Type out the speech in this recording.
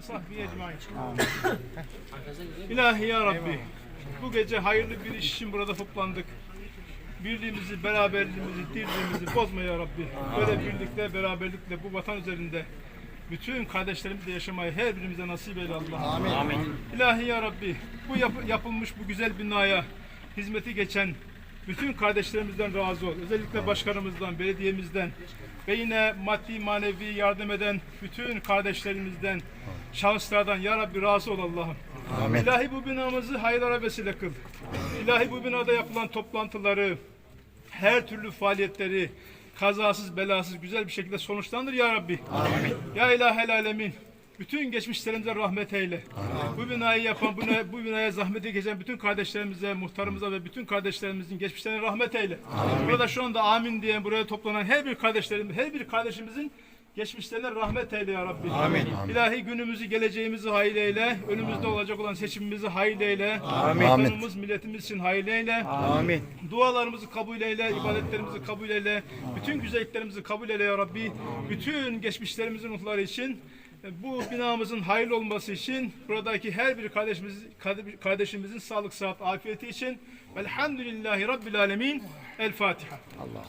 ve sahbihi ecmaîn. İlahi ya Rabbi, bu gece hayırlı bir iş için burada toplandık. Birliğimizi, beraberliğimizi, dirliğimizi bozma ya Rabbi. Böyle birlikte, beraberlikle bu vatan üzerinde bütün kardeşlerimizle yaşamayı her birimize nasip eyle Allah. Amin. İlahi ya Rabbi, bu yap- yapılmış bu güzel binaya hizmeti geçen bütün kardeşlerimizden razı ol. Özellikle başkanımızdan, belediyemizden ve yine maddi manevi yardım eden bütün kardeşlerimizden, şahıslardan ya Rabbi razı ol Allah'ım. İlahi bu binamızı hayırlara vesile kıl. İlahi bu binada yapılan toplantıları, her türlü faaliyetleri kazasız belasız güzel bir şekilde sonuçlandır ya Rabbi. Ya ilahel alemin. Bütün geçmişlerimize rahmet eyle. Bu binayı yapan, bu, bu binaya zahmete geçen bütün kardeşlerimize, muhtarımıza ve bütün kardeşlerimizin geçmişlerine rahmet eyle. Burada şu anda amin diyen buraya toplanan her bir kardeşlerimiz, her bir kardeşimizin geçmişlerine rahmet eyle ya Rabbi. Amin. İlahi günümüzü, geleceğimizi hayırlı eyle. Önümüzde olacak olan seçimimizi hayırlı eyle. Amin. Vatanımız, milletimiz için hayırlı eyle. Amin. Dualarımızı kabul eyle, ibadetlerimizi kabul eyle, bütün güzelliklerimizi kabul eyle ya Rabbi. Bütün geçmişlerimizin ruhları için, bu binamızın hayırlı olması için, buradaki her bir kardeşimiz, kardeşimizin sağlık, sıhhat, afiyeti için. Velhamdülillahi Rabbil Alemin. El Fatiha. Allah.